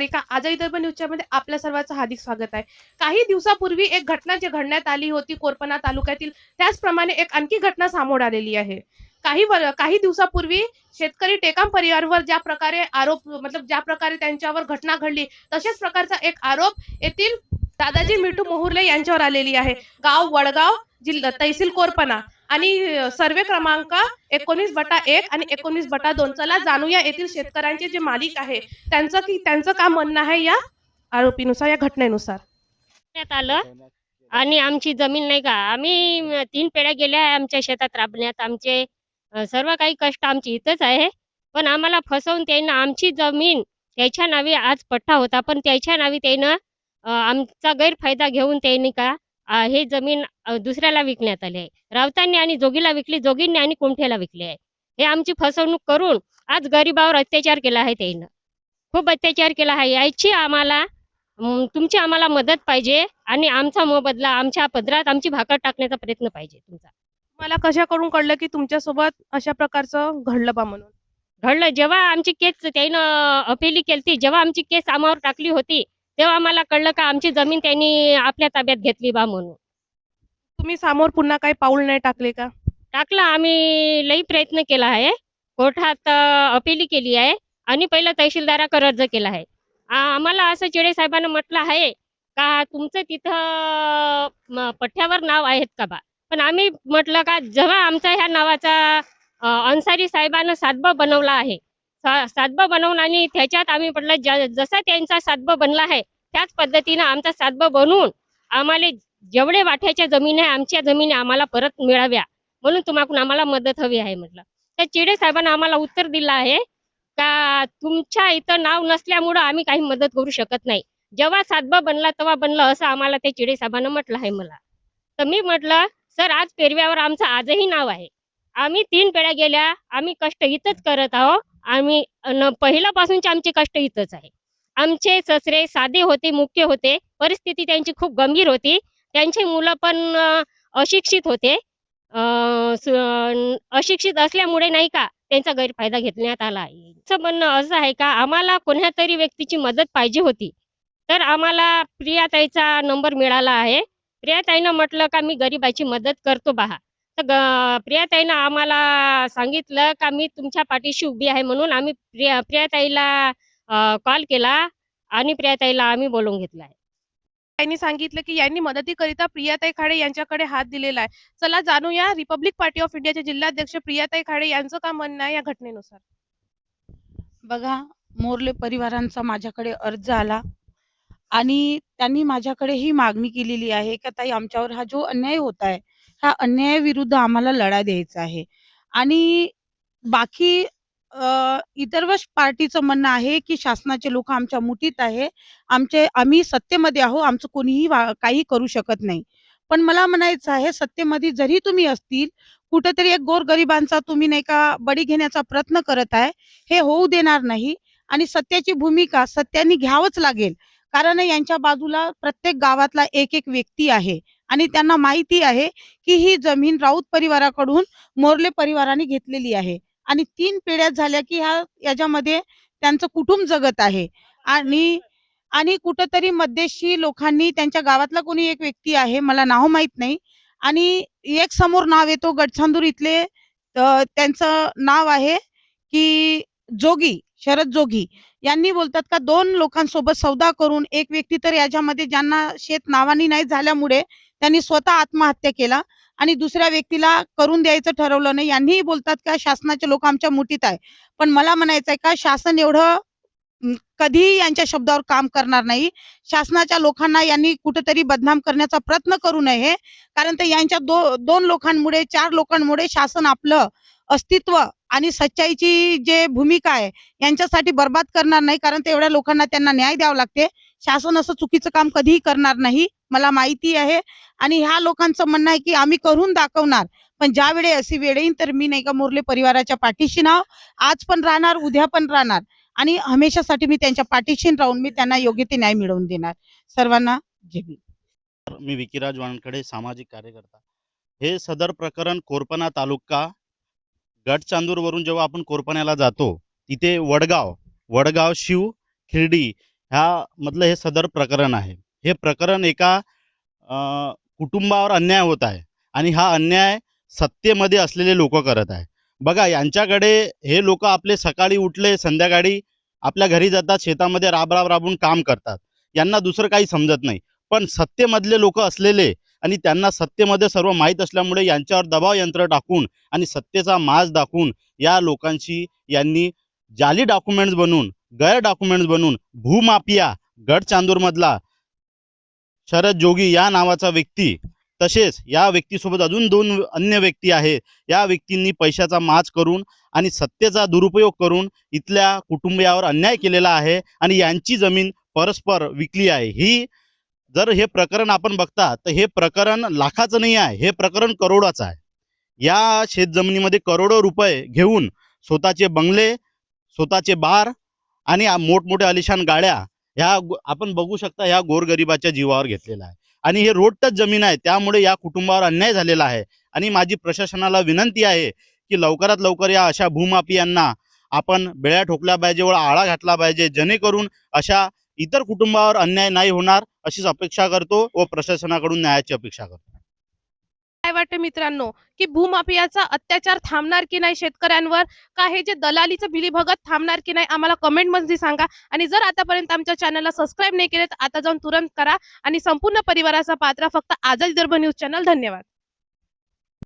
सारिका आजही दर्पण न्यूजच्यामध्ये आपल्या सर्वांचं हार्दिक स्वागत आहे. काही दिवसापूर्वी एक घटना जी घडण्यात आली होती कोरपणा तालुक्यातील त्याचप्रमाणे एक आणखी घटना समोर आलेली आहे. काही काही दिवसापूर्वी शेतकरी टेकाम परिवारवर ज्या प्रकारे आरोप मतलब ज्या प्रकारे त्यांच्यावर घटना घडली तशाच प्रकारचा एक आरोप येथील दादाजी मिठू मोहुर्ले यांच्यावर आलेली आहे. गाव वडगाव जिल्हा तहसील कोरपणा आणि सर्वे क्रमांक एकोणीस बटा एक आणि एकोणीस बटा दोन चला जाणूया येथील शेतकऱ्यांचे जे मालिक आहे. त्यांचं की त्यांचं काय म्हणणं आहे या आरोपीनुसार या घटनेनुसार? आलं आणि आमची जमीन नाही का? आम्ही तीन पेढ्या गेल्या आमच्या शेतात राबण्यात. आमचे सर्व काही कष्ट आमची इथंच आहे. पण आम्हाला फसवून त्यानं आमची जमीन त्याच्या नावे आज पट्टा होता. पण त्याच्या नावे त्यानं आमचा गैरफायदा घेऊन त्यांनी का हे जमीन दुसऱ्याला विकण्यात आली आहे. रावतांनी आणि जोगीला विकली जोगींनी आणि कुंठेला विकली आहे. हे आमची फसवणूक करून आज गरिबावर अत्याचार केला आहे त्यानं खूप अत्याचार केला आहे. याची आम्हाला तुमची आम्हाला मदत पाहिजे आणि आमचा मोबदला आमच्या पदरात आमची भाकर टाकण्याचा प्रयत्न पाहिजे तुमचा. मला कशाकडून कळलं की तुमच्यासोबत अशा प्रकारचं घडलं बा म्हणून? घडलं. जेव्हा आमची केस त्यानं अपिली केली जेव्हा आमची केस आम्हावर टाकली होती तेव्हा आम्हाला कळलं का आमची जमीन त्यांनी आपल्या ताब्यात घेतली बा म्हणून. तुम्ही समोर पुन्हा काही पाऊल नाही टाकले का? टाकला आम्ही लई प्रयत्न केला आहे. कोर्टात अपिली केली आहे आणि पहिलं तहसीलदाराकडे अर्ज केला आहे. आम्हाला असं चिडे साहेबांना म्हटलं आहे का तुमचं तिथं पठ्ठ्यावर नाव आहेत का बा? पण आम्ही म्हटलं का जेव्हा आमचा ह्या नावाचा अन्सारी साहेबांना सातबा बनवला आहे सातबा बनवून आणि त्याच्यात आम्ही म्हटलं ज- जसा त्यांचा सातबा बनला आहे त्याच पद्धतीनं आमचा सातबा बनवून आम्हाला जेवढे वाट्याच्या जमीन आहे आमच्या जमिनी आम्हाला परत मिळाव्या. म्हणून तुम्हाकडून आम्हाला मदत हवी आहे म्हटलं. त्या चिडे साहेबांना आम्हाला उत्तर दिलं आहे का तुमच्या इथं नाव नसल्यामुळं आम्ही काही मदत करू शकत नाही. जेव्हा सातबा बनला तेव्हा बनलं असं आम्हाला ते चिडे साहेबांना म्हटलं आहे मला. तर मी म्हटलं सर आज पेरव्यावर आमचं आजही नाव आहे. आम्ही तीन पेढ्या गेल्या आम्ही कष्ट इथंच करत आहोत. आम्ही पहिल्यापासूनचे आमचे कष्ट इथंच आहे. आमचे ससरे साधे होते मुख्य होते परिस्थिती त्यांची खूप गंभीर होती. त्यांची मुलं पण अशिक्षित होते. अशिक्षित असल्यामुळे नाही का त्यांचा गैरफायदा घेतण्यात आला. आहे म्हणणं असं आहे का आम्हाला कोणत्या तरी व्यक्तीची मदत पाहिजे होती. तर आम्हाला प्रियाताईचा नंबर मिळाला आहे. प्रियाताईनं म्हटलं का मी गरिबाची मदत करतो बहा. तर प्रियाताईनं आम्हाला सांगितलं का मी तुमच्या पाठीशी उभी आहे म्हणून आम्ही प्रिया प्रियाताईला कॉल केला आणि प्रियाताईला आम्ही बोलवून घेतलं आहे. त्यांनी सांगितलं की यांनी मदतीकरिता प्रियाताई खाडे यांच्याकडे हात दिलेला आहे. चला जाणूया रिपब्लिक पार्टी ऑफ इंडियाचे जिल्हाध्यक्ष प्रियाताई खाडे यांचं काय म्हणणं आहे या घटनेनुसार. बघा मोर्ले परिवारांचा माझ्याकडे अर्ज आला. आणि त्यांनी माझ्याकडे ही मागणी केलेली आहे का ताई आमच्यावर हा जो अन्याय होत आहे ह्या अन्यायाविरुद्ध आम्हाला लढा द्यायचा आहे. आणि बाकी अ, इतर व पार्टीचं म्हणणं आहे की शासनाचे लोक आमच्या मुठीत आहे आमचे आम्ही सत्तेमध्ये आहो आमचं कोणीही वा- काही करू शकत नाही. पण मला म्हणायचं आहे सत्तेमध्ये जरी तुम्ही असतील कुठेतरी एक गोरगरिबांचा तुम्ही नाही का बळी घेण्याचा प्रयत्न करत आहे हे होऊ देणार नाही. आणि सत्याची भूमिका सत्याने घ्यावंच लागेल. कारण यांच्या बाजूला प्रत्येक गावातला एक एक व्यक्ती आहे. आणि त्यांना माहिती आहे की ही जमीन राऊत परिवाराकडून मोर्ले परिवाराने घेतलेली आहे. आणि तीन पिढ्या झाल्या की ह्या याच्यामध्ये त्यांचं कुटुंब जगत आहे. आणि आणि कुठंतरी मध्येशी लोकांनी त्यांच्या गावातला कोणी एक व्यक्ती आहे मला नाव माहीत नाही. आणि एक समोर नाव येतो गडचांदूर इथले त्यांचं नाव आहे की जोगी शरद जोगी. यांनी बोलतात का दोन लोकांसोबत सौदा करून एक व्यक्ती तर याच्यामध्ये ज्यांना शेत नावानी नाही झाल्यामुळे त्यांनी स्वतः आत्महत्या केला आणि दुसऱ्या व्यक्तीला करून द्यायचं ठरवलं नाही. यांनीही बोलतात का शासनाचे लोक आमच्या मुठीत आहे. पण मला म्हणायचंय का शासन एवढं कधीही यांच्या शब्दावर काम करणार नाही. शासनाच्या लोकांना यांनी कुठेतरी बदनाम करण्याचा प्रयत्न करू नये. कारण ते यांच्या दो दोन लोकांमुळे चार लोकांमुळे शासन आपलं अस्तित्व आणि सच्चाईची जे भूमिका आहे यांच्यासाठी बर्बाद करणार नाही. कारण ते एवढ्या लोकांना त्यांना न्याय द्यावा लागते. शासन असं चुकीचं काम कधीही करणार नाही मला माहिती आहे. आणि ह्या लोकांचं म्हणणं आहे की आम्ही करून दाखवणार. पण ज्या वेळे अशी वेळ येईन तर मी नाही का मुरले परिवाराच्या पाठीशी नाव. आज पण राहणार उद्या पण राहणार. आणि हमेशासाठी मी त्यांच्या पाठीशी राहून मी त्यांना योग्य ते न्याय मिळवून देणार. सर्वांना जय मी विकीराज वानखडे सामाजिक कार्यकर्ता. हे सदर प्रकरण कोरपणा तालुका गडचांदूरवरून जेव्हा आपण कोरपण्याला जातो तिथे वडगाव वडगाव शिव खिर्डी ह्या मधलं हे सदर प्रकरण आहे. हे प्रकरण एका कुटुंबावर अन्याय होत आहे. आणि हा अन्याय सत्तेमध्ये असलेले लोक करत आहे. बघा यांच्याकडे हे लोक आपले सकाळी उठले संध्याकाळी आपल्या घरी जातात शेतामध्ये राब राब राबून काम करतात. यांना दुसरं काही समजत नाही. पण सत्तेमधले लोक असलेले आणि त्यांना सत्तेमध्ये सर्व माहीत असल्यामुळे यांच्यावर दबाव यंत्र टाकून आणि सत्तेचा माज दाखवून या लोकांशी यांनी जाली डॉक्युमेंट्स बनवून गैर डॉक्युमेंट्स बनवून भूमाफिया गड चांदूरमधला शरद जोगी या नावाचा व्यक्ती तसेच या व्यक्तीसोबत अजून दोन अन्य व्यक्ती आहेत या व्यक्तींनी पैशाचा माज करून आणि सत्तेचा दुरुपयोग करून इथल्या कुटुंबियावर अन्याय केलेला आहे आणि यांची जमीन परस्पर विकली आहे. ही जर हे प्रकरण आपण बघता तर हे प्रकरण लाखाचं नाही आहे हे प्रकरण करोडाचं आहे. या शेतजमिनीमध्ये करोडो रुपये घेऊन स्वतःचे बंगले स्वतःचे बार आणि मोठमोठ्या अलिशान गाड्या ह्या आपण बघू शकता ह्या गोरगरिबाच्या जीवावर घेतलेला आहे आणि हे रोड टच जमीन आहे त्यामुळे या कुटुंबावर अन्याय झालेला आहे. आणि माझी प्रशासनाला विनंती आहे की लवकरात लवकर या अशा भूमाफियांना आपण बेळ्या ठोकल्या पाहिजे व आळा घातला पाहिजे जेणेकरून अशा इतर कुटुंबावर अन्याय नाही होणार अशीच अपेक्षा करतो व प्रशासनाकडून न्यायाची अपेक्षा करतो. काय वाटतं मित्रांनो? की भूमाफियाचा अत्याचार थांबणार की नाही शेतकऱ्यांवर? का हे जे दलालीचं बिलीभगत थांबणार की नाही आम्हाला कमेंटमध्ये सांगा. आणि जर आतापर्यंत आमच्या चॅनलला सबस्क्राईब नाही केले तर आता जाऊन तुरंत करा. आणि संपूर्ण परिवाराचा पात्रा फक्त आजच दर्भ न्यूज चॅनल धन्यवाद.